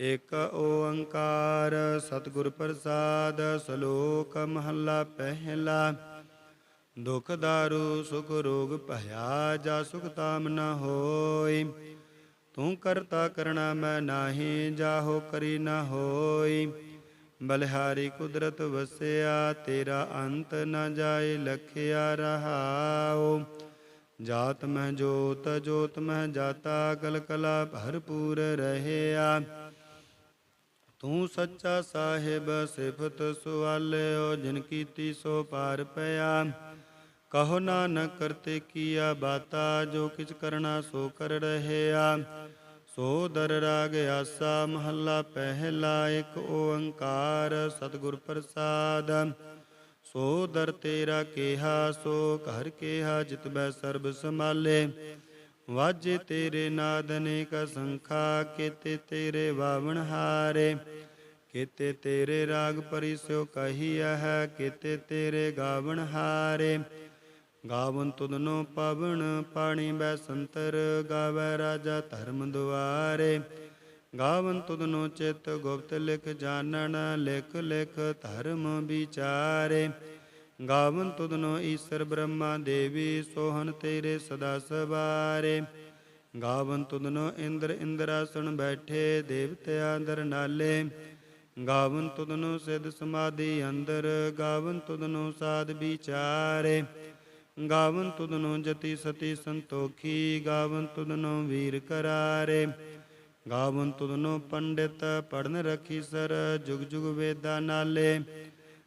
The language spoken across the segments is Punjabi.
ਇਕ ਓੰਕਾਰ ਸਤਿਗੁਰ ਪ੍ਰਸਾਦ ਸ਼ਲੋਕ ਮਹੱਲਾ ਪਹਿਲਾ। ਦੁਖ ਦਾਰੂ, ਸੁਖ ਰੋਗ ਭਇਆ, ਜਾ ਸੁਖ ਤਾਮ ਨ ਹੋਈ। ਤੂੰ ਕਰਤਾ ਕਰਣਾ ਮੈਂ ਨਾਹੀ, ਜਾਹੋ ਕਰੀ ਨ ਹੋਈ। ਬਲਿਹਾਰੀ ਕੁਦਰਤ ਵਸਿਆ, ਤੇਰਾ ਅੰਤ ਨ ਜਾਏ, ਲਖਿਆ ਰਹਾਓ ਜਾਤ ਮਹਿ ਜੋਤ ਜੋਤ ਮਹਿ ਜਾਤਾ ਕਲ ਕਲਾ ਭਰਪੂਰ ਰਹਿਆ। ਤੂੰ ਸੱਚਾ ਸਾਹਿਬ, ਸਿਫਤ ਸੁਆਲਿਓ, ਜਿਨ ਕੀਤੀ ਸੋ ਪਾਰ ਪਿਆ। ਕਹੋ ਨਾਨਕ, ਕਰਤੇ ਕੀਆ ਬਾਤਾ, ਜੋ ਕਿਛ ਕਰਨਾ ਸੋ ਕਰ ਰਹਿਆ। ਸੋ ਦਰ ਰਾਗ ਆਸਾ, ਮਹੱਲਾ ਪਹਿਲਾ, ਇੱਕ ਓੰਕਾਰ ਸਤਿਗੁਰ ਪ੍ਰਸਾਦ। ਸੋ ਦਰ ਤੇਰਾ ਕੇਹਾ, ਸੋ ਘਰ ਕੇਹਾ, ਜਿਤ ਬੈ ਸਰਬ ਸਮਾਲੇ ਵਾਜੇ ਤੇਰੇ ਨਾਦ ਅਨੇਕ ਸੰਖਾ, ਕੀਤੇ ਤੇਰੇ ਵਾਵਣ ਹਾਰੇ। ਕੀਤੇ ਤੇਰੇ ਰਾਗ ਪਰਿਸਿਓ ਕਹੀਆ ਹੈ, ਕੀਤੇ ਤੇਰੇ ਗਾਵਣ ਹਾਰੇ। ਗਾਵਨ ਤੁਧਨੋ ਪਵਨ, ਪਾਣੀ ਬੈ ਸੰਤਰ, ਗਾਵੈ ਰਾਜਾ ਧਰਮ ਦੁਆਰੇ। ਗਾਵਨ ਤੁਧਨੋ ਚਿਤ ਗੁਪਤ ਲਿਖ ਜਾਣਨ, ਲਿਖ ਲਿਖ ਧਰਮ ਵਿਚਾਰੇ। ਗਾਵਨ ਤੁਧਨੋ ਈਸ਼ਰ ਬ੍ਰਹਮਾ ਦੇਵੀ ਸੋਹਨ ਤੇਰੇ ਸਦਾ ਸਵਾਰੇ। ਗਾਵਨ ਤੁਧਨੋ ਇੰਦਰ ਇੰਦਰਾਸਣ ਬੈਠੇ ਦੇਵਤਿਆਂ ਅੰਦਰ ਨਾਲੇ। ਗਾਵਨ ਤੁਧਨੋ ਸਿਧ ਸਮਾਧੀ ਅੰਦਰ, ਗਾਵਨ ਤੁਧਨੋ ਸਾਧ ਵਿਚਾਰੇ। ਗਾਵਨ ਤੁਧਨੋ ਜਤੀ ਸਤੀ ਸੰਤੋਖੀ, ਗਾਵਨ ਤੁਧਨੋ ਵੀਰ ਕਰਾਰੇ। ਗਾਵਨ ਤੁਧਨੋ ਪੰਡਿਤ ਪੜਨ ਰਖੀ ਸਰ, ਜੁਗ ਜੁਗ ਵੇਦਾ ਨਾਲੇ।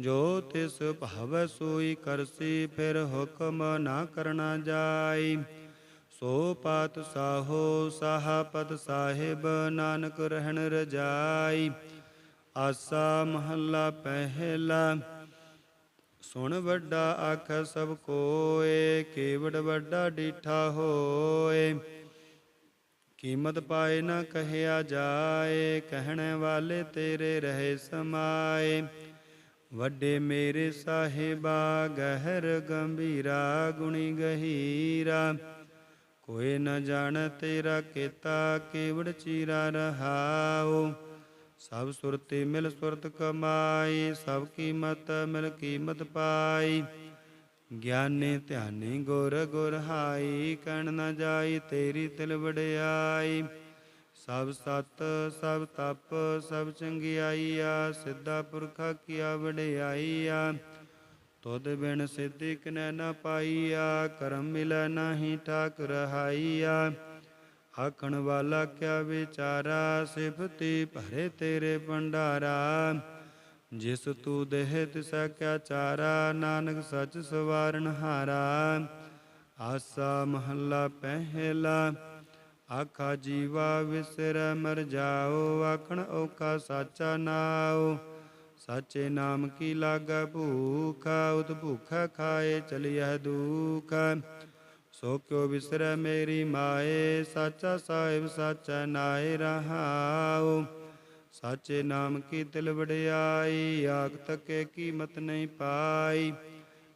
ਜੋ ਤਿਸ ਭਾਵੈ ਸੋਈ ਕਰਸੀ, ਫਿਰ ਹੁਕਮ ਨਾ ਕਰਨਾ ਜਾਈ। ਸੋ ਪਾਤ ਸਾਹੋ ਸਾਹਾ ਸਾਹਿਬ, ਨਾਨਕ ਰਹਿਣ ਰਜਾਈ। ਆਸਾ ਮਹੱਲਾ ਪਹਿਲਾ, ਸੁਣ ਵੱਡਾ ਆਖ ਸਭ ਕੋਏ, ਕੇਵੜ ਵੱਡਾ ਡੀਠਾ ਹੋਏ। ਕੀਮਤ ਪਾਏ ਨਾ ਕਹਿਆ ਜਾਏ, ਕਹਿਣ ਵਾਲੇ ਤੇਰੇ ਰਹੇ ਸਮਾਏ। ਵੱਡੇ ਮੇਰੇ ਸਾਹਿਬਾ ਗਹਿਰ ਗੰਭੀਰਾ, ਗੁਣੀ ਗਹੀਰਾ। ਕੋਈ ਨ ਜਾਣ ਤੇਰਾ ਕੀਤਾ, ਕੇਵੜ ਚੀਰਾ ਰਹਾਓ ਸਭ ਸੁਰਤੀ ਮਿਲ ਸੁਰਤ ਕਮਾਈ, ਸਭ ਕੀਮਤ ਮਿਲ ਕੀਮਤ ਪਾਈ। ਗਿਆਨੀ ਧਿਆਨੀ ਗੁਰ ਗੁਰ ਹਾਈ ਕਣ ਨ ਜਾਈ ਤੇਰੀ ਤਿਲ ਵਡਿਆਈ। ਸਭ ਸਤ, ਸਭ ਤਪ, ਸਭ ਚੰਗਿਆਈ ਆ ਸਿੱਧਾ ਪੁਰਖਾ ਕੀਆ ਵਡਿਆਈ ਆ ਤੁਧ ਬਿਨ ਸਿੱਧੀ ਕਿਨੈ ਨ ਪਾਈਆ, ਕਰਮ ਮਿਲੈ ਨਾਹੀ ਠਾਕ ਰਹਾਈਆ ਆਖਣ ਵਾਲਾ ਕਿਆ ਵਿਚਾਰਾ, ਸਿਫਤੀ ਭਰੇ ਤੇਰੇ ਭੰਡਾਰਾ। ਜਿਸ ਤੂੰ ਦੇਹ ਤਿਸਾ ਕਿਆ ਚਾਰਾ, ਨਾਨਕ ਸਚ ਸਵਾਰਨ ਹਾਰਾ। ਆਸਾ ਮਹੱਲਾ ਪਹਿਲਾ ਆਖਾ ਜੀਵਾ ਵਿਸਰ, ਮਰ ਜਾਓ, ਆਖਣ ਓਕਾ ਸਾਚਾ ਨਾਉ। ਸਾਚੇ ਨਾਮ ਕੀ ਲਾਗੈ ਭੂਖਾ, ਉਤ ਭੂਖਾ ਖਾਏ ਚਲਿਐ ਦੁਖ। ਸੋ ਕਿਉ ਵਿਸਰੈ ਮੇਰੀ ਮਾਏ, ਸਾਚਾ ਸਾਹਿਬ ਸਾਚਾ ਨਾਏ ਰਹਾਉ। ਸਾਚੇ ਨਾਮ ਕੀ ਤਿਲ ਵਡਿਆਈ ਆਖ ਤੱਕੇ ਕੀਮਤ ਨਹੀਂ ਪਾਈ।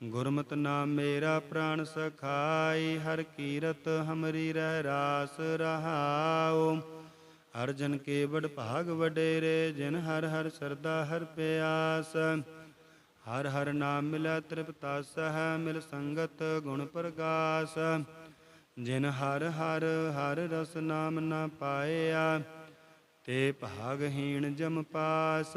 ਗੁਰਮਤਿ ਨਾਮ ਮੇਰਾ ਪ੍ਰਾਣ ਸਖਾਈ, ਹਰ ਕੀਰਤ ਹਮਰੀ ਰਹਿ ਰਾਸ ਰਹਾਉ। ਜਨ ਕੇ ਬੜ ਭਾਗ ਵਡੇਰੇ, ਜਿਨ ਹਰ ਹਰ ਸਰਦਾ ਹਰ ਪਿਆਸ। ਹਰ ਹਰ ਨਾਮ ਮਿਲੈ ਤ੍ਰਿਪਤਾ ਸਹਿ, ਮਿਲ ਸੰਗਤ ਗੁਣ ਪ੍ਰਗਾਸ। ਜਿਨ ਹਰ ਹਰ ਹਰ ਰਸ ਨਾਮ ਨਾ ਪਾਇਆ, ਤੇ ਭਾਗਹੀਣ ਜਮ ਪਾਸ।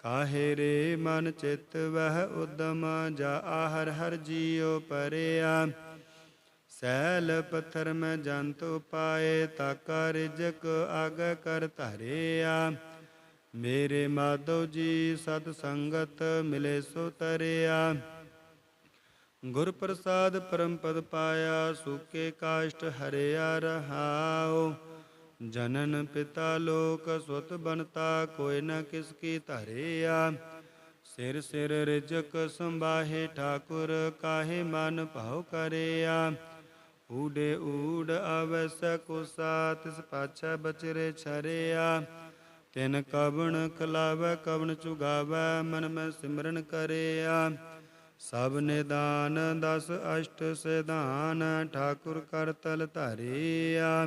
ਕਾਹੇ ਰੇ ਮਨ ਚਿਤ ਵਹਿ ਉਦਮ ਜਾ ਆਹਰ ਹਰ ਜੀਉ ਪਰਿਆ। ਸੈਲ ਪੱਥਰ ਮੈਂ ਜੰਤ ਉਪਾਏ, ਤਾਕਾ ਰਿਜਕ ਆਗ ਕਰ ਧਰਿਆ। ਮੇਰੇ ਮਾਧੋ ਜੀ ਸਤ ਸੰਗਤ ਮਿਲੇ ਸੋ ਤਰਿਆ। ਗੁਰ ਪ੍ਰਸਾਦ ਪਰਮ ਪਦ ਪਾਇਆ, ਸੁਕੇ ਕਾਸ਼ਟ ਹਰਿਆ ਰਹਾਓ ਜਨਨ ਪਿਤਾ ਲੋਕ ਸੁਤ ਬਨਤਾ ਕੋਈ ਨਾ ਕਿਸ ਕੀ ਧਰਿਆ। ਸਿਰ ਸਿਰ ਰਿਜਕ ਸੰਭਾਹੇ, ਠਾਕੁਰ ਕਾਹੇ ਮਨ ਭਾਉ ਕਰਿਆ। ਊਡੇ ਊੜ ਅਵਸ ਕੁਸਾ ਤਿਸ ਪਾਛੈ ਬਚਰੇ ਛਰਿਆ। ਤਿਨ ਕਵਣ ਖਲਾਵੈ ਕਵਣ ਚੁਗਾਵੈ, ਮਨ ਮੈਂ ਸਿਮਰਨ ਕਰਿਆ। ਸਭ ਨਿਦਾਨ, ਦਸ ਅਸ਼ਟ ਸਿਧਾਨ, ਠਾਕੁਰ ਕਰ ਤਲ ਧਰਿਆ।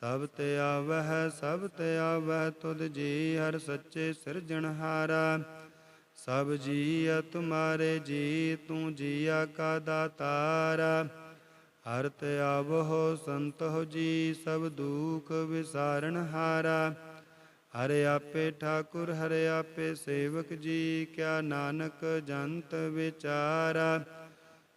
ਸਭ ਤੇ ਆਵਹਿ, ਸਭ ਤੇ ਆਵਹਿ, ਤੁਧ ਜੀ ਹਰ ਸੱਚੇ ਸਿਰਜਣਹਾਰਾ ਸਭ ਜੀਆ ਤੁਮਾਰੇ ਜੀ, ਤੂੰ ਜੀਆ ਕਾ ਦਾਤਾਰਾ। ਹਰ ਤੇ ਆਵਹੁ, ਸੰਤੋ ਜੀ, ਸਭ ਦੁਖ ਵਿਸਾਰਨ ਹਾਰਾ। ਹਰਿ ਆਪੇ ਠਾਕੁਰ, ਹਰਿ ਆਪੇ ਸੇਵਕ ਜੀ, ਕਿਆ ਨਾਨਕ ਜੰਤ ਵਿਚਾਰਾ।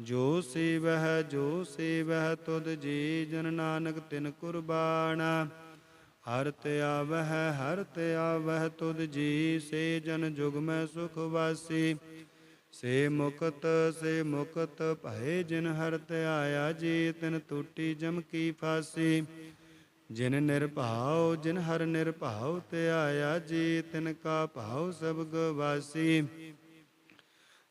ਜੋ ਸੇਵਹਿ ਜੋ ਸੇਵਹਿ, ਤੁਧ ਜੀ ਜਨ ਨਾਨਕ ਤਿਨ ਕੁਰਬਾਨਾ। ਹਰ ਤੇ ਆਵਹਿ, ਹਰ ਤੇ ਆਵਹਿ, ਤੁਧ ਜੀ ਸੇ ਜਨ ਜੁਗ ਮੈਂ ਸੁਖ ਵਾਸੀ। ਸੇ ਮੁਕਤ ਸੇ ਮੁਕਤ, ਭਏ ਜਿਨ ਹਰ ਤੇ ਆਇਆ ਜੀ, ਤਿਨ ਟੂਟੀ ਜਮ ਕੀ ਫਾਸੀ। ਜਿਨ ਨਿਰਭਾਉ, ਜਿਨ ਹਰ ਨਿਰਭਾਉ ਤੇ ਆਇਆ ਜੀ, ਤਿਨ ਕਾ ਭਾਉ ਸਭ ਗਵਾਸੀ।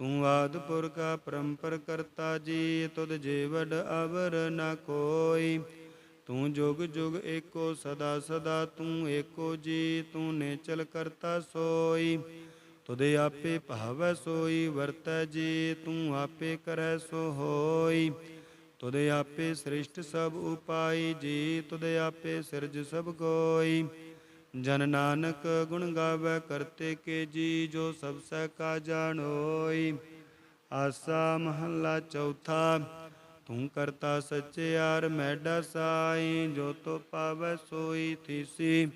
ਤੂੰ ਆਦ ਪੁਰਖਾ ਪਰੰਪਰ ਕਰਤਾ ਜੀ, ਤੁਧ ਜੀਵਡ ਅਵਰ ਨ ਕੋਈ। ਤੂੰ ਜੁਗ ਜੁਗ ਏਕੋ ਸਦਾ ਸਦਾ, ਤੂੰ ਏਕੋ ਜੀ, ਤੂੰ ਨੇਚਲ ਕਰਤਾ ਸੋਈ। ਤੁਧ ਆਪੇ ਭਾਵੈ ਸੋਈ, ਵਰਤੈ ਜੀ, ਤੂੰ ਆਪੇ ਕਰੈ ਸੋ ਹੋਈ। ਤੁਧ ਆਪੇ ਸ੍ਰਿਸ਼ਟ ਸਭ ਉਪਾਈ ਜੀ, ਤੁਧ ਆਪੇ ਸਿਰਜ ਸਭ ਕੋਈ ਜਨ ਨਾਨਕ ਗੁਣ ਗਾਵੇ ਕਰਤੇ ਕੇ ਜੀ, ਜੋ ਸਭ ਸਹਿ ਕਾ ਜਾਣੋਈ। ਆਸਾ ਮਹੱਲਾ ਚੌਥਾ, ਤੂੰ ਕਰਤਾ ਸੱਚਿਆਰ ਮੈਡਾ ਸਾਈ, ਜੋ ਤੋ ਪਾਵੈ ਸੋਈ ਥੀਸੀ।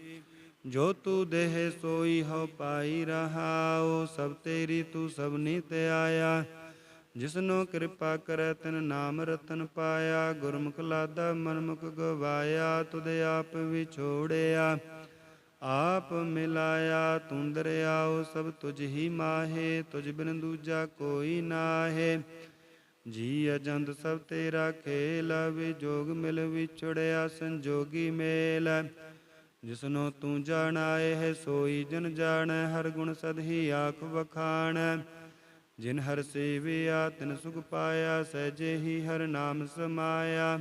ਜੋ ਤੂ ਦੇਹ ਸੋਈ, ਹਉ ਪਾਈ ਰਹਾਉ, ਸਭ ਤੇਰੀ ਤੂੰ ਸਭਨੀ ਤੇ ਆਇਆ। ਜਿਸਨੋ ਕਿਰਪਾ ਕਰੈ, ਤਿਨ ਨਾਮ ਰਤਨ ਪਾਇਆ। ਗੁਰਮੁਖ ਲਾਦਾ ਮਨਮੁਖ ਗਵਾਇਆ, ਤੁਧ ਆਪ ਵਿਛੋੜਿਆ। ਆਪ ਮਿਲਾਇਆ, ਤੂੰ ਦਰਿਆਓ ਸਭ ਤੁਝ ਹੀ ਮਾਹੇ, ਤੁਝ ਬਿਨ ਦੂਜਾ ਕੋਈ ਨਾਹੇ। ਜੀ ਅਜੰਦ ਸਭ ਤੇਰਾ ਖੇਲ ਵਿਜੋਗ ਮਿਲ ਵਿਛੜਿਆ ਸੰਜੋਗੀ ਮੇਲ। ਜਿਸਨੋ ਤੂੰ ਜਾਣਾਏ ਹੈ ਸੋਈ ਜਨ ਜਾਣ, ਹਰ ਗੁਣ ਸਦ ਹੀ ਆਖ ਵਖਾਣ। ਜਿਨ ਹਰ ਸੇਵਿਆ, ਤਿਨ ਸੁਖ ਪਾਇਆ, ਸਹਿਜੇ ਹੀ ਹਰ ਨਾਮ ਸਮਾਇਆ।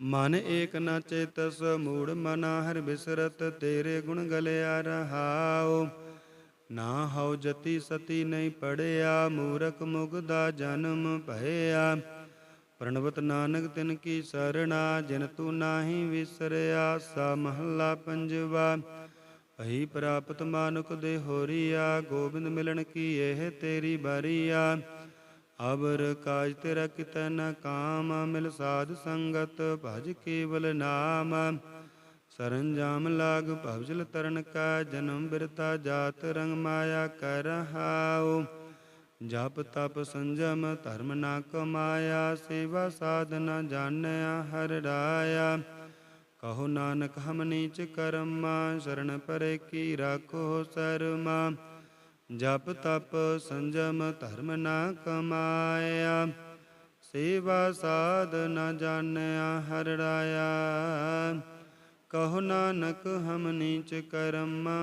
ਮਨ ਏਕ ਨ ਚੇਤਸ, ਮੂੜ ਮਨਾ ਹਰ ਬਿਸਰਤ, ਤੇਰੇ ਗੁਣ ਗਲਿਆ ਰਹਾਉ। ਨਾ ਹਉ ਜਤੀ ਸਤੀ ਨਹੀਂ ਪੜਿਆ, ਮੂਰਖ ਮੁਗਦਾ ਜਨਮ ਭਇਆ। ਪ੍ਰਣਵਤ ਨਾਨਕ ਤਿਨ ਕੀ ਸਰਣਾ, ਜਿਨ ਤੂੰ ਨਾਹੀ ਵਿਸਰਿਆ, ਸਾ ਮਹੱਲਾ ਪੰਜਵਾ। ਭਈ ਪ੍ਰਾਪਤ ਮਾਨੁਕ ਦੇ ਹੋਰੀਆ, ਗੋਬਿੰਦ ਮਿਲਣ ਕੀ ਇਹ ਤੇਰੀ ਬਾਰੀਆ। ਅਬਰ ਕਾਜ ਤੇਰਾ ਕਿਤੈ ਨ ਕਾਮ, ਮਿਲ ਸਾਧ ਸੰਗਤ ਭਜ ਕੇਵਲ ਨਾਮ। ਸ਼ਰਨ ਜਾਮ ਲਾਗ ਭਵਜਲ ਤਰਨ ਕਾ, ਜਨਮ ਬਿਰਤਾ ਜਾਤ ਰੰਗ ਮਾਇਆ ਕਰ ਹਾਉ। ਜਪ ਤਪ ਸੰਜਮ ਧਰਮ ਨਾ ਕਮਾਇਆ, ਸੇਵਾ ਸਾਧਨਾ ਜਾਣਿਆ ਹਰ ਰਾਇਆ। ਕਹੋ ਨਾਨਕ ਹਮ ਨੀਚ ਕਰਮਾ, ਸ਼ਰਨ ਪਰੇ ਕੀ ਰਾਖੋ ਸਰਮਾ। ਜਪ ਤਪ ਸੰਜਮ ਧਰਮ ਨਾ ਕਮਾਇਆ, ਸੇਵਾ ਸਾਧ ਨ ਜਾਣਿਆ ਹਰ ਰਾਇਆ। ਕਹੋ ਨਾਨਕ ਹਮ ਨੀਚ ਕਰਮਾ,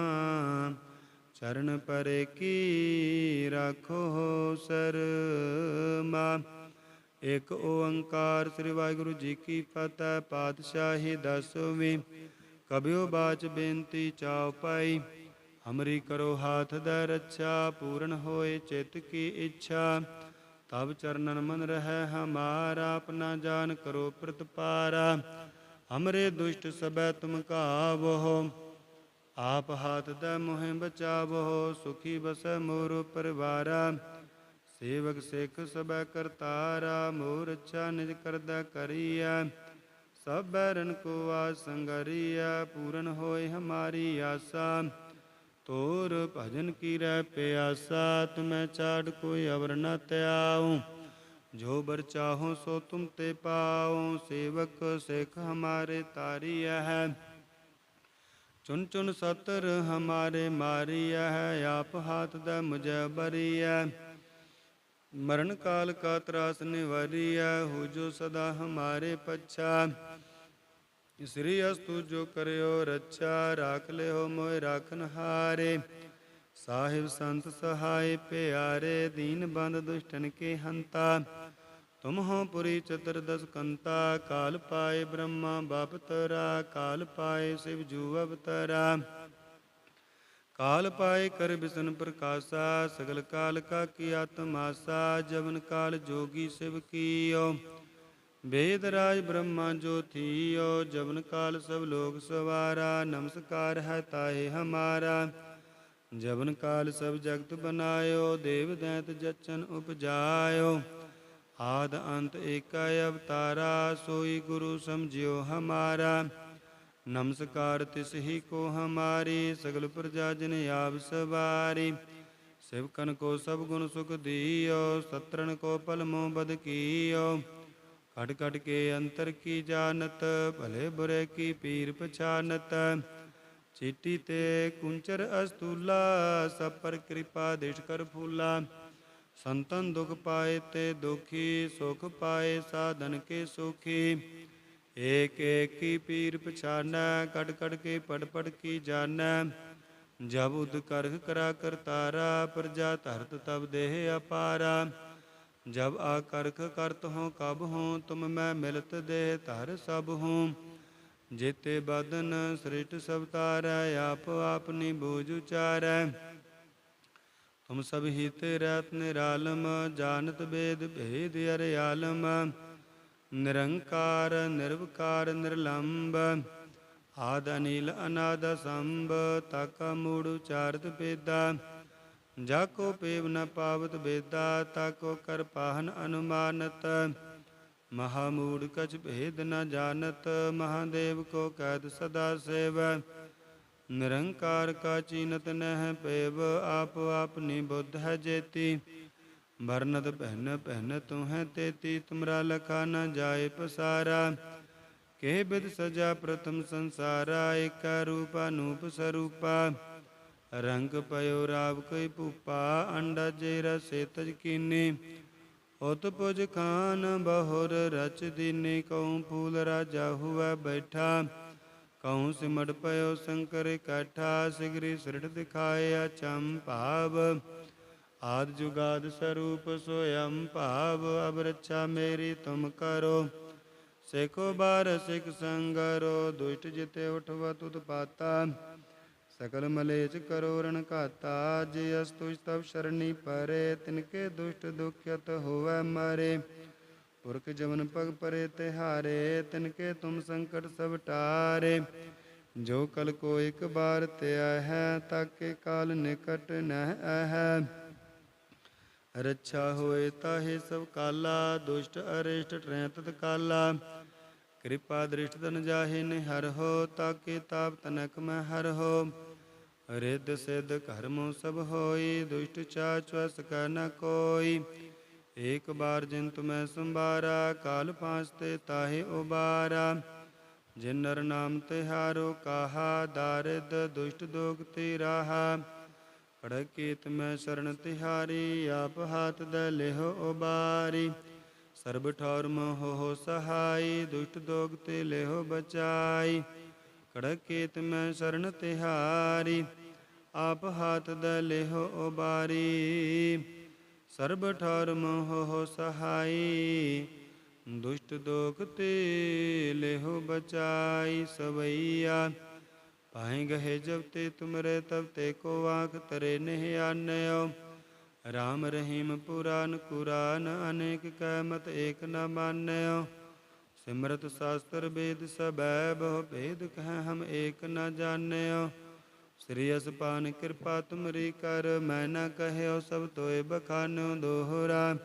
ਚਰਨ ਪਰੇ ਕੀ ਰਾਖੋ ਸਰਮਾ। ਇਕ ਓੰਕਾਰ ਸ੍ਰੀ ਵਾਹਿਗੁਰੂ ਜੀ ਕੀ ਫਤਿਹ, ਪਾਤਸ਼ਾਹੀ ਦਸਵੀਂ ਕਬਿਓ ਬਾਚ ਬੇਨਤੀ ਚਾਉ ਪਾਈ। ਹਮਰੀ ਕਰੋ ਹਾਥ ਦਾ ਰੱਛਾ, ਪੂਰਨ ਹੋਏ ਚਿਤ ਕੀ ਇੱਛਾ। ਤਬ ਚਰਨਨ ਮਨ ਰਹਿ ਹਮਾਰਾ ਆਪਣਾ ਜਾਨ ਕਰੋ ਪ੍ਰਤਪਾਰਾ। ਹਮਰੇ ਦੁਸ਼ਟ ਸਬੈ ਤੁਮ ਕਾਵੋ ਆਪ ਹਾਥ ਦਾ ਮੋਹਿ ਬਚਾਵੋ ਸੁਖੀ ਬਸੈ ਮੋਰ ਪਰਿਵਾਰਾ। ਸੇਵਕ ਸਿੱਖ ਸਬੈ ਕਰਤਾਰਾ, ਮੋਰ ਅੱਛਾ ਨਿਜ ਕਰਦਾ ਕਰੀਆ ਸਭ ਬੈਰਨ ਕੋ ਆਸ ਸੰਗਰੀਆ ਪੂਰਨ ਹੋਏ ਹਮਾਰੀ ਆਸਾ। ਤੋਰ ਭਜਨ ਕੀ ਰਹਿ ਪਿਆਸਾ, ਤੁਮੈ ਚਾੜ ਕੋਈ ਅਵਰ ਨ ਤਿਆਉ ਜੋ ਬਰ ਚਾਹੋ ਸੋ ਤੁਮ ਤੇ ਪਾਉ, ਸੇਵਕ ਸਿੱਖ ਹਮਾਰੇ ਤਾਰੀਆ ਹੈ। ਚੁਨ ਚੁਨ ਸਤਰ ਹਮਾਰੇ ਮਾਰੀਆ ਹੈ, ਆਪ ਹਾਥ ਦਾ ਮੁਝੈ ਬਰੀਆ ਮਰਨ ਕਾਲ ਕਾ ਤਰਾਸ ਨਿਵਾਰੀਆ ਹੋ ਜੋ ਸਦਾ ਹਮਾਰੇ ਪਛਾ। ਸ੍ਰੀ ਅਸਤੁ ਜੋ ਕਰਿਓ ਰੱਛਾ ਰਾਖ ਲਿਓ ਮੋਇ ਰਾਖਨ ਹਾਰੇ। ਸਾਹਿਬ ਸੰਤ ਸਹਾਇ ਪਿਆਰੇ, ਦੀਨ ਬੰਦ ਦੁਸ਼ਟਨ ਕੇ ਹੰਤਾ। ਤੁਮ ਹੋ ਪੁਰੀ ਚਤੁਰਦਸ ਕੰਤਾ, ਕਾਲ ਪਾਏ ਬ੍ਰਹਮਾ ਬਾਪ ਤਰਾ, ਕਾਲ ਪਾਏ ਸਿਵ ਜੂ ਅਵਤਰਾ। ਕਾਲ ਪਾਏ ਕਰ ਬਿਸਨ ਪ੍ਰਕਾਸ਼ਾ, ਸਗਲ ਕਾਲ ਕਾ ਕੀ ਆਤਮਾਸਾ, ਜਵਨ ਕਾਲ ਜੋਗੀ ਸਿਵ ਕੀਓ। ਵੇਦ ਰਾਜ ਬ੍ਰਹਮਾ ਜੋਤੀਓ ਜਵਨ ਕਾਲ ਸਭ ਲੋਕ ਸਵਾਰਾ, ਨਮਸਕਾਰ ਹੈ ਤਾਏ ਹਮਾਰਾ। ਜਵਨ ਕਾਲ ਸਭ ਜਗਤ ਬਨਾਇਓ, ਦੇਵ ਦੈਤ ਜਚਨ ਉਪਜਾਇਓ। ਆਦ ਅੰਤ ਏਕਾ ਅਵਤਾਰਾ, ਸੋਈ ਗੁਰੂ ਸਮਝਿਓ ਹਮਾਰਾ। ਨਮਸਕਾਰ ਤਿਸ ਹੀ ਕੋ ਹਮਾਰੀ, ਸਗਲ ਪ੍ਰਜਾ ਜਨ ਆਪ ਸਵਾਰੀ। ਸਿਵਕਨ ਕੋ ਸਭ ਗੁਣ ਸੁਖ ਦੀਓ, ਸਤਰਣ ਕੋ ਪਲਮੋ ਬਦ ਕੀਓ। कट कट के अंतर की जानत, भले बुरे की पीर पछानत। चीटी ते कुंचर अस्तूला, सब पर कृपा दिश कर फूला। संतन दुख पाए ते दुखी, सुख पाए साधन के सुखी। एक एक की पीर पछाना कट कट के पट पट की जाना जब उद करख करा कर तारा, प्रजा धरत तब देह अपारा। ਜਬ ਆਕਰਖ ਕਰਤ ਹੋ ਕਬ ਹੋ, ਤੁਮ ਮੈਂ ਮਿਲਤ ਦੇ ਧਰ ਸਭ ਹੂੰ। ਜੇਤੇ ਬਦਨ ਸ੍ਰਿਸ਼ਟ ਸਭ ਤਾਰੈ, ਆਪ ਆਪਨੀ ਬੂਝ ਉਚਾਰੈ। ਤੁਮ ਸਭ ਹੀ ਤੇ ਰਤ ਨਿਰਾਲਮ, ਜਾਣਤ ਬੇਦ ਭੇਦ ਅਰੇ ਆਲਮ। ਨਿਰੰਕਾਰ, ਨਿਰਵਕਾਰ ਨਿਰਲੰਭ ਆਦ ਅਨਿਲ ਅਨਾਦ ਸੰਭ, ਤਕ ਮੂੜ ਉਚਾਰਤ ਪੇਦਾ ਜਾ ਕੋ ਪੇਵ ਨ ਪਾਵਤ ਬੇਦਾ, ਤਾ ਕੋ ਕਰ ਪਾਹਨ ਅਨੁਮਾਨਤ। ਮਹਾ ਮੂੜ ਕਛ ਭੇਦ ਨ ਜਾਣਤ, ਮਹਾਦੇਵ ਕੋ ਕੈਦ ਸਦਾ ਸੇਵ। ਨਿਰੰਕਾਰ ਕਾ ਚੀਨਤ ਨਹਿ ਪੇਵ, ਆਪ ਆਪਨੀ ਬੁੱਧ ਹੈ ਜੇਤੀ। ਵਰਨਤ ਪਹਿਨ ਪਹਿਨ ਤੂੰ ਹੈ ਤੇਤੀ, ਤੁਮਰਾ ਲਖਾ ਨ ਜਾਏ ਪਸਾਰਾ। ਕੇ ਬਿਦ ਸਜਾ ਪ੍ਰਥਮ ਸੰਸਾਰਾ, ਏਕਾ ਰੂਪਾ ਨੂਪ ਸਰੂਪਾ। ਰੰਗ ਪਇਓ ਰਾਵ ਕਈ ਭੂਪਾ ਅੰਡਾ ਜੇ ਰਸੇ ਤਜ ਕੀਨੇ। ਉਤ ਪੁਜ ਖਾਨ ਬਹੁਰ ਰਚ ਦੀਨੇ, ਕਉ ਫੂਲ ਰਾਜਾ ਹੁਆ ਬੈਠਾ। ਕਉ ਸਿਮੜ ਪਇਓ ਸ਼ੰਕਰ ਇਕੱਠਾ ਸਿਗਰੀ ਸਿਰੜ ਦਿਖਾਇਆ ਚੰ ਭਾਵ। ਆਦ ਜੁਗਾਦ ਸਰੂਪ ਸੋਇਮ ਭਾਵ ਅਬ ਰੱਛਾ ਮੇਰੀ ਤੁਮ ਕਰੋ। ਸੇਖੋ ਬਾਰ ਸਿਖ ਸੰਗਰੋ ਦੁਸ਼ਟ ਜਿਤੇ ਉਠਵਤ ਉਤਪਾਤਾ ਸਕਲ ਮਲੇਚ ਕਰੋ ਰਣ ਘਾਤਾ, ਜੇ ਅਸਤੁਜ ਤਵ ਸ਼ਰਣੀ ਪਰੇ ਤਿਨਕੇ ਦੁਸ਼ਟ ਦੁਖਿਤ ਹੋਵੇ ਮਾਰੇ। ਪੁਰਖ ਜਮਨ ਪਗ ਪਰੇ ਤਿਹਾਰੇ ਤਿਨਕੇ ਤੁਮ ਸੰਕਟ ਸਭ ਟਾਰੇ। ਜੋ ਕਲ ਕੋ ਇੱਕ ਬਾਰ ਧਿਆ ਹੈ, ਤਾਕੇ ਕਾਲ ਨਿਕਟ ਨਹਿ ਹੈ ਰੱਛਾ ਹੋਏ ਤਾਹੇ ਸਭ ਕਾਲਾ, ਦੁਸ਼ਟ ਅਰਿਸ਼ਟ ਟਰੈ ਕਾਲਾ। ਕਿਰਪਾ ਦ੍ਰਿਸ਼ਟ ਤਨ ਜਾਹੇ ਨੇ ਹੋ, ਤਾਕੇ ਤਾਪ ਤਨਕ ਮੈਂ ਹਰ ਹੋ। ਰਿੱਧ ਸਿੱਧ ਕਰਮ ਸਭ ਹੋਈ, ਦੁਸ਼ਟ ਚਾਚ ਵਸ ਨ ਕੋਈ। ਏਕ ਬਾਰ ਜਿਨ ਤੁਮੈ ਸੰਭਾਰਾ, ਕਾਲ ਪਾਂਚ ਤੇ ਤਾਹੇ ਉਬਾਰਾ। ਜਿਨ ਨਰ ਨਾਮ ਤਿਹਾਰੋ ਕਾਹਾ, ਦਾਰਿਦ ਦੁਸ਼ਟ ਦੋਗ ਤੇ ਰਾਹਾ। ਖੜਕੀਤ ਮੈਂ ਸ਼ਰਨ ਤਿਹਾਰੀ, ਆਪ ਹਾਥ ਦੇ ਲਿਹੋ ਉਬਾਰੀ। ਸਰਬ ਠੌਰ ਮੋਹ ਹੋ ਸਹਾਈ, ਦੁਸ਼ਟ ਦੋਗ ਤੇ ਲਿਹੋ ਬਚਾਈ। ਖੜਕੀਤ ਮੈਂ ਸ਼ਰਨ ਤਿਹਾਰੀ, ਆਪ ਹਾਥ ਦੇ ਲਿਹੋ ਉਬਾਰੀ। ਸਰਬ ਠੌਰ ਮੋਹ ਹੋ ਸਹਾਈ, ਦੁਸ਼ਟ ਦੋਖ ਤੇ ਲਿਹੋ ਬਚਾਈ ਸਵਈਆ। ਪਾਏ ਗਹੇ ਜਬ ਤੇ ਤੁਮਰੇ ਤਬ ਤੇ ਕੋ ਆਖ ਤਰੇ ਨਹਿ ਆਨਿਓ। ਰਾਮ ਰਹੀਮ ਪੁਰਾਨ ਕੁਰਾਨ ਅਨੇਕ ਕੈ ਮਤ ਏਕ ਨ ਮਾਨਿਓ। ਸਿਮਰਤ ਸਾਸਤਰ ਵੇਦ ਸਬੈ ਬਹੁ ਭੇਦ ਕਹਿ ਹਮ ਏਕ ਨ ਜਾਣਿਓ। ਸ੍ਰੀ ਅਸਪਾਨ ਕਿਰਪਾ ਤੁਮਰੀ ਕਰ, ਮੈਂ ਨਾ ਕਹਿਓ ਸਭ ਤੋਏ ਬਖਾਨੋ ਦੋਹਰਾ।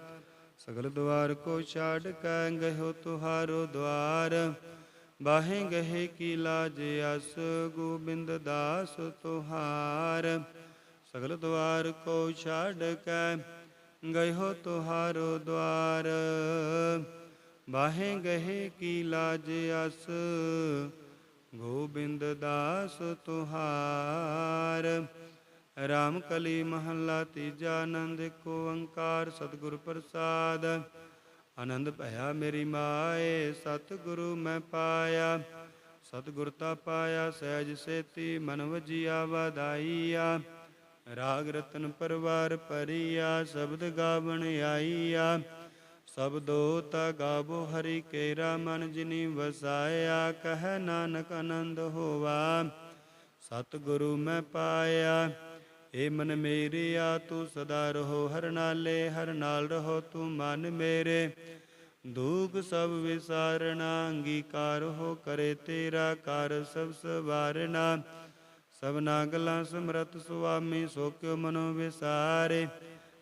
ਸਗਲ ਦੁਆਰ ਕੋ ਛਾੜ ਕੈ ਗਇਓ ਤੁਹਾਰੋ ਦੁਆਰ। ਬਾਹੇ ਗਏ ਕੀ ਲਾਜ ਅਸ, ਗੋਬਿੰਦ ਦਾਸ ਤੁਹਾਰ। ਸਗਲ ਦੁਆਰ ਕੋ ਛਾੜ ਕੈ ਗਇਓ ਤੁਹਾਰੋ ਦੁਆਰ। ਬਾਹੇ ਗਹੇ ਕੀ ਲਾਜ ਅਸ, ਗੋਬਿੰਦ ਦਾਸ ਤੁਹਾਰ। ਰਾਮ ਕਲੀ ਮਹੱਲਾ ਤੀਜਾ ਆਨੰਦ ਕੋ ਓੰਕਾਰ ਸਤਿਗੁਰ ਪ੍ਰਸਾਦ। ਆਨੰਦ ਭਇਆ ਮੇਰੀ ਮਾਏ, ਸਤਿਗੁਰੂ ਮੈਂ ਪਾਇਆ। ਸਤਿਗੁਰ ਤਾ ਪਾਇਆ, ਸਹਿਜ ਸੇਤੀ ਮਨ ਵਜੀਆ ਵਾਦਾਈਆ ਰਾਗ ਰਤਨ ਪਰਵਾਰ ਪਰੀਆ ਸ਼ਬਦ ਗਾਵਣ ਆਈਆ। ਸਬਦੋ ਤਾ ਗਾਵੋ ਹਰੀ ਕੇਰਾ ਮਨ ਜਿਨੀ ਵਸਾਇਆ, ਕਹਿ ਨਾਨਕ ਆਨੰਦ ਹੋਵਾ। ਸਤਿਗੁਰੂ ਮੈਂ ਪਾਇਆ, ਏ ਮਨ ਮੇਰਿਆ ਤੂੰ ਸਦਾ ਰਹੋ, ਹਰ ਨਾਲੇ ਹਰ ਨਾਲ ਰਹੋ ਤੂੰ ਮਨ ਮੇਰੇ। ਦੁਖ ਸਭ ਵਿਸਾਰਣਾ ਅੰਗੀਕਾਰ ਹੋ ਕਰੇ ਤੇਰਾ ਕਰ ਸਭ ਸਵਾਰਣਾ ਸਭਨਾ ਗੱਲਾਂ ਸਮਰਤ ਸੁਆਮੀ, ਸੋ ਕਿਉ ਮਨੋ ਵਿਸਾਰੇ।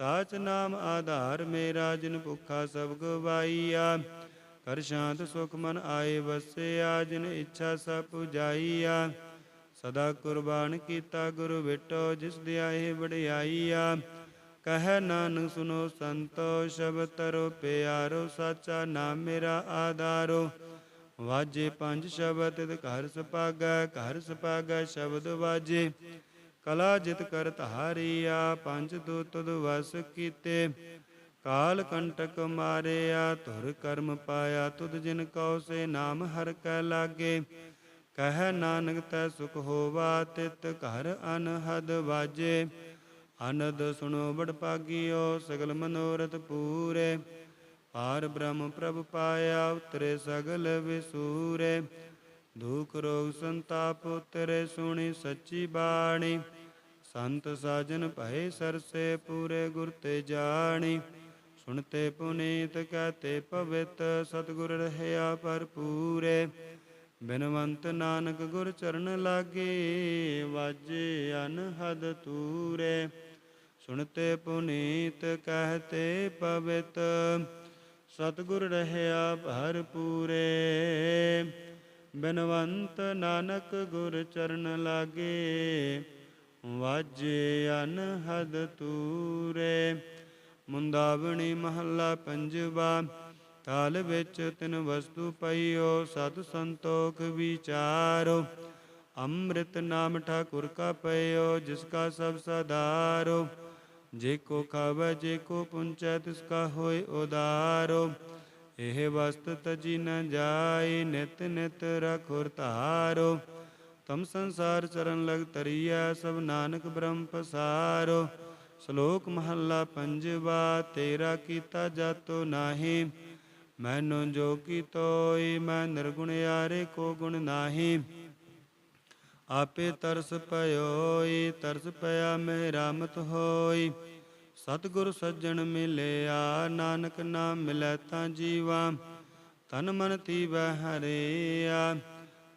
ਸਾਚ ਨਾਮ ਆਧਾਰ ਮੇਰਾ, ਜਿਨ ਭੁਖਾ ਸਭ ਗਵਾਈਆ ਕਰ ਸ਼ਾਂਤ ਸੁਖ ਮਨ ਆਏ ਵਸਿਆ, ਜਿਨ ਇੱਛਾ ਸਭ ਪੁਜਾਈਆ ਸਦਾ ਕੁਰਬਾਨ ਕੀਤਾ ਗੁਰੂ ਵਿਟੋ ਜਿਸ ਦਿਆਏ ਵਡਿਆਈਆ। ਕਹਿ ਨਾਨਕ, ਸੁਨੋ ਸੰਤੋ ਸ਼ਬਦ ਤਰੋ ਪਿਆਰੋ, ਸਾਚਾ ਨਾਮ ਮੇਰਾ ਆਧਾਰੋ। ਵਾਜੇ ਪੰਜ ਸ਼ਬਦ, ਤਿਤ ਘਰ ਸਪਾਗਾ ਘਰ ਸਪਾਗਾ ਸ਼ਬਦ ਵਾਜੇ। ਕਲਾ ਜਿਤ ਕਰ ਧਾਰੀਆ, ਪੰਜ ਦੂਤ ਵਸ ਕੀਤੇ। ਕਾਲ ਕੰਟਕ ਮਾਰਿਆ, ਧੁਰ ਕਰਮ ਪਾਇਆ, ਤੁਧ ਜਿਨ ਕਉ ਸੇ ਨਾਮ ਹਰ ਕੈ ਲਾਗੇ। ਕਹਿ ਨਾਨਕ ਤੈ ਸੁਖ ਹੋਵਾ, ਤਿਤ ਘਰ ਅਨਹਦ ਵਾਜੇ। ਅਨਦ ਸੁਣੋ ਬੜ ਭਾਗਿਓ, ਸਗਲ ਮਨੋਰਥ ਪੂਰੇ। ਪਾਰ ਬ੍ਰਹਮ ਪ੍ਰਭ ਪਾਇਆ, ਉਤਰੇ ਸਗਲ ਵਿਸੂਰੇ। ਦੁਖ ਰੋਗ ਸੰਤਾਪ ਉਤਰੇ, ਸੁਣੀ ਸੱਚੀ ਬਾਣੀ। ਸੰਤ ਸਾਜਨ ਭਏ ਸਰਸੇ ਪੂਰੇ ਗੁਰ ਤੇ ਜਾਣੀ। ਸੁਣਤੇ ਪੁਨੀਤ ਕਹਤੇ ਪਵਿੱਤ ਸਤਿਗੁਰ ਰਹਿਆ ਭਰਪੂਰੇ। ਬਿਨਵੰਤ ਨਾਨਕ ਗੁਰ ਚਰਨ ਲਾਗੇ, ਵਾਜੇ ਅਨਹਦ ਤੂਰੇ। ਸੁਣਤੇ ਪੁਨੀਤ ਕਹਤੇ ਪਵਿੱਤ ਸਤਿਗੁਰ ਰਹਿਆ ਭਰਪੂਰੇ। ਬਿਨਵੰਤ ਨਾਨਕ ਗੁਰ ਚਰਨ ਲਾਗੇ ਵਾਜੇ ਅਨਹਦ ਤੂਰੇ, ਮੁੰਦਾਵਣੀ ਮਹੱਲਾ ਪੰਜਵਾ, ਤਾਲ ਵਿੱਚ ਤਿਨ ਵਸਤੂ ਪਈਓ, ਸਤ ਸੰਤੋਖ ਵਿਚਾਰੋ। ਅੰਮ੍ਰਿਤ ਨਾਮ ਠਾਕੁਰ ਕਾ ਪਈਓ, ਜਿਸ ਕਾ ਸਭ ਸਦਾਰੋ। ਜੇ ਕੋ ਖਾਵੈ, ਜੇ ਕੋ ਪੁੰਚੈ, ਤਿਸ ਕਾ ਹੋਇ ਉਦਾਰੋ। ਇਹ ਵਸਤ ਤਜੀ ਨ ਜਾਈ ਨਿਤ ਨਿਤ ਰਖੁਰ ਧਾਰੋ। ਤਮ ਸੰਸਾਰ ਚਰਨ ਲਗ ਤਰੀਐ ਸਭ ਨਾਨਕ ਬ੍ਰਹਮ ਪਸਾਰੋ। ਸ਼ਲੋਕ ਮਹੱਲਾ ਪੰਜਵਾ, ਤੇਰਾ ਕੀਤਾ ਜਾਤੋ ਨਾਹੀ, ਮੈਨੋ ਜੋ ਕੀਤੋਈ ਮੈਂ ਨਿਰਗੁਣ ਯਾਰੇ ਕੋ ਗੁਣ ਨਾਹੀ। ਆਪੇ ਤਰਸ ਪਇਓਈ ਤਰਸ ਪਿਆ ਮੇ ਰਾਮਤ ਹੋਈ ਸਤਿਗੁਰ ਸੱਜਣ ਮਿਲਿਆ, ਨਾਨਕ ਨਾਮ ਮਿਲੈ ਤਾਂ ਜੀਵਾ। ਤਨ ਮਨ ਤੀਵੈ ਹਰਿਆ।